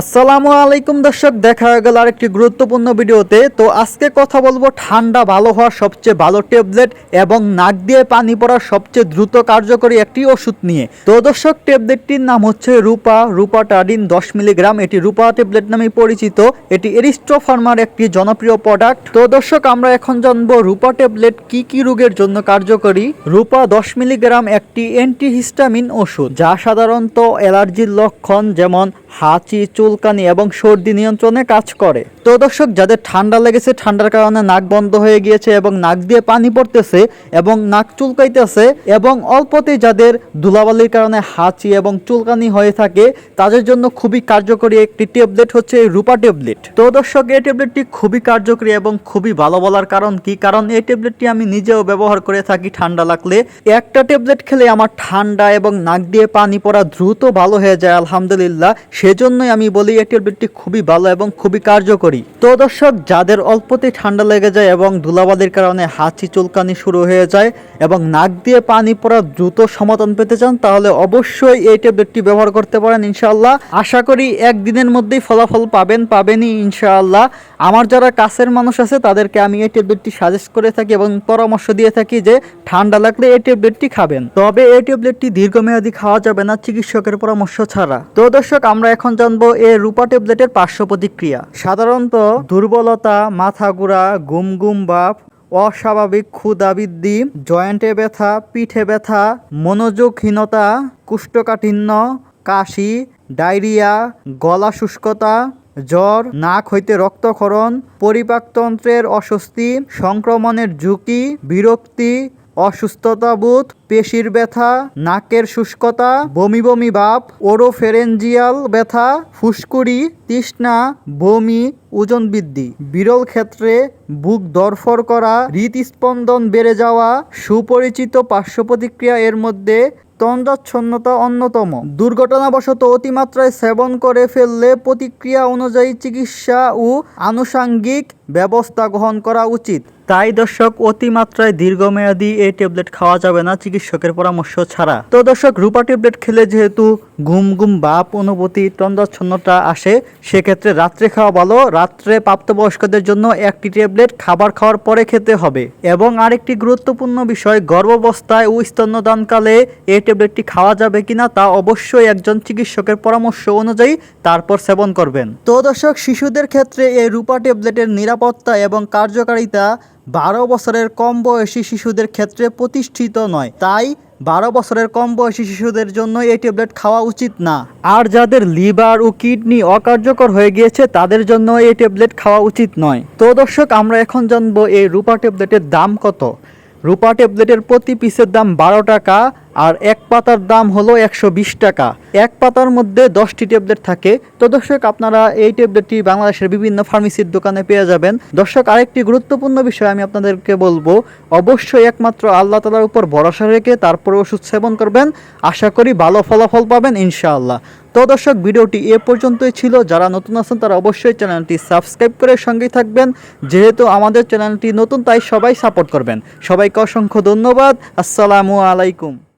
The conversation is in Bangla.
আসসালামু আলাইকুম দর্শক, দেখা হয়ে গেল আরেকটি গুরুত্বপূর্ণ ভিডিওতে। তো আজকে কথা বলব ঠান্ডা, ভালো হওয়ার সবচেয়ে ভালো ট্যাবলেট এবং নাক দিয়ে পানি পড়ার সবচেয়ে দ্রুত কার্যকরী একটি ওষুধ নিয়ে। তো দর্শক, ট্যাবলেটটির নাম হচ্ছে রূপা রূপা টাডিন দশ মিলিগ্রাম। এটি রূপা ট্যাবলেট নামে পরিচিত। এটি এরিস্ট্রো ফার্মার একটি জনপ্রিয় প্রোডাক্ট তো দর্শক, আমরা এখন জানব রূপা ট্যাবলেট কি কি রোগের জন্য কার্যকরী। রূপা দশ মিলিগ্রাম একটি অ্যান্টিহিস্টামিন ওষুধ, যা সাধারণত অ্যালার্জির লক্ষণ যেমন হাঁচি চুলকানি এবং সর্দি নিয়ন্ত্রণে কাজ করে। তো দর্শক, যাদের ঠান্ডা লেগেছে, ঠান্ডার কারণে নাক বন্ধ হয়ে গিয়েছে এবং নাক দিয়ে পানি পড়তেছে এবং নাক চুলকাইতেছে এবং অল্পতেই যাদের ধুলাবালির কারণে হাঁচি এবং চুলকানি হয়ে থাকে, তাদের জন্য খুবই কার্যকরী একটি ট্যাবলেট হচ্ছে রূপা ট্যাবলেট। তো দর্শক, এই ট্যাবলেটটি খুবই কার্যকরী এবং খুবই ভালো বলার কারণ কি? কারণ এই ট্যাবলেটটি আমি নিজেও ব্যবহার করে থাকি ঠান্ডা লাগলে। একটা ট্যাবলেট খেলে আমার ঠান্ডা এবং নাক দিয়ে পানি পড়া দ্রুত ভালো হয়ে যায়, আলহামদুলিল্লাহ। সেজন্যই আমি বলি এই ট্যাবলেটটি খুবই ভালো এবং খুবই কার্যকরী। তো দর্শক, যাদের অল্পতেই ঠান্ডা লেগে যায় এবং ধুলাবালির কারণে হাঁচি চুলকানি শুরু হয়ে যায় এবং নাক দিয়ে পানি পড়া দ্রুত সমাধান পেতে চান, তাহলে অবশ্যই এই ট্যাবলেটটি ব্যবহার করতে পারেন ইনশাআল্লাহ। আশা করি একদিনের মধ্যেই ফলাফল পাবেন, পাবেনই ইনশাআল্লাহ। আমার যারা কাছের মানুষ আছে, তাদেরকে আমি এই ট্যাবলেটটি সাজেস্ট করে থাকি এবং পরামর্শ দিয়ে থাকি যে ঠান্ডা লাগলে এই ট্যাবলেটটি খাবেন। তবে এই ট্যাবলেটটি দীর্ঘমেয়াদী খাওয়া যাবে না চিকিৎসকের পরামর্শ ছাড়া। তো দর্শক, আমরা এখন জানব এ রূপা ট্যাবলেটের পার্শ্ব প্রতিক্রিয়া। সাধারণত দুর্বলতা, মাথা ঘোরা গুম গুম ভাব অস্বাভাবিক ক্ষুধা বৃদ্ধি, জয়েন্টে ব্যথা, পিঠে ব্যথা, মনোযোগহীনতা, কুষ্ঠকাঠিন্য, কাশি, ডায়রিয়া, গলা শুষ্কতা, জ্বর, নাক হইতে রক্তক্ষরণ, পরিপাকতন্ত্রের অস্বস্তি, সংক্রমণের ঝুঁকি, বিরক্তি অসুস্থতা বোধ, পেশির ব্যথা, নাকের শুষ্কতা, বমি বমি ভাব ওরোফেরেঞ্জিয়াল ব্যথা, ফুসকুড়ি, তৃষ্ণা, বমি, ওজন বৃদ্ধি। বিরল ক্ষেত্রে বুক দরফর করা, হৃদস্পন্দন বেড়ে যাওয়া, সুপরিচিত পার্শ্ব প্রতিক্রিয়া এর মধ্যে তন্দ্রাচ্ছন্নতা অন্যতম। দুর্ঘটনাবশত অতিমাত্রায় সেবন করে ফেললে প্রতিক্রিয়া অনুযায়ী চিকিৎসা ও আনুষাঙ্গিক ব্যবস্থা গ্রহণ করা উচিত। তাই দর্শক, অতিমাত্রায় দীর্ঘমেয়াদী এই ট্যাবলেট খাওয়া যাবে না চিকিৎসকের পরামর্শ ছাড়া। তো দর্শক, রূপা ট্যাবলেট খেলে যেহেতু ঘুম ঘুম বাপ অনুভূতি তন্দ্রাচ্ছন্নতা আসে, সেক্ষেত্রে রাত্রে খাওয়া ভালো। রাত্রে প্রাপ্তবয়স্কদের জন্য একটি ট্যাবলেট খাবার খাওয়ার পরে খেতে হবে। এবং আরেকটি গুরুত্বপূর্ণ বিষয়, গর্ভাবস্থায় ও স্তন্যদানকালে এই ট্যাবলেটটি খাওয়া যাবে কিনা তা অবশ্যই একজন চিকিৎসকের পরামর্শ অনুযায়ী তারপর সেবন করবেন। তো দর্শক, শিশুদের ক্ষেত্রে এই রূপা ট্যাবলেটের নিরাপত্তা এবং কার্যকারিতা বারো বছরের কম বয়সী শিশুদের ক্ষেত্রে প্রতিষ্ঠিত নয়। তাই বারো বছরের কম বয়সী শিশুদের জন্য এই ট্যাবলেট খাওয়া উচিত না। আর যাদের লিভার ও কিডনি অকার্যকর হয়ে গিয়েছে, তাদের জন্য এই ট্যাবলেট খাওয়া উচিত নয়। তো দর্শক, আমরা এখন জানব এই রূপা ট্যাবলেটের দাম কত? রূপা ট্যাবলেটের প্রতি পিসের দাম বারো টাকা আর এক পাতার দাম হলো একশো বিশ টাকা। এক পাতার মধ্যে দশটি ট্যাবলেট থাকে। তো দর্শক, আপনারা এই ট্যাবলেটটি বাংলাদেশের বিভিন্ন ফার্মেসির দোকানে পেয়ে যাবেন। দর্শক, আরেকটি গুরুত্বপূর্ণ বিষয় আমি আপনাদেরকে বলব। অবশ্যই একমাত্র আল্লাহ তালার উপর ভরসা রেখে তারপরে ওষুধ সেবন করবেন। আশা করি ভালো ফলাফল পাবেন ইনশাআল্লাহ। তো দর্শক, ভিডিওটি এ পর্যন্তই ছিল। যারা নতুন আছেন, তারা অবশ্যই চ্যানেলটি সাবস্ক্রাইব করে সঙ্গেই থাকবেন। যেহেতু আমাদের চ্যানেলটি নতুন, তাই সবাই সাপোর্ট করবেন। সবাইকে অসংখ্য ধন্যবাদ। আসসালামু আলাইকুম।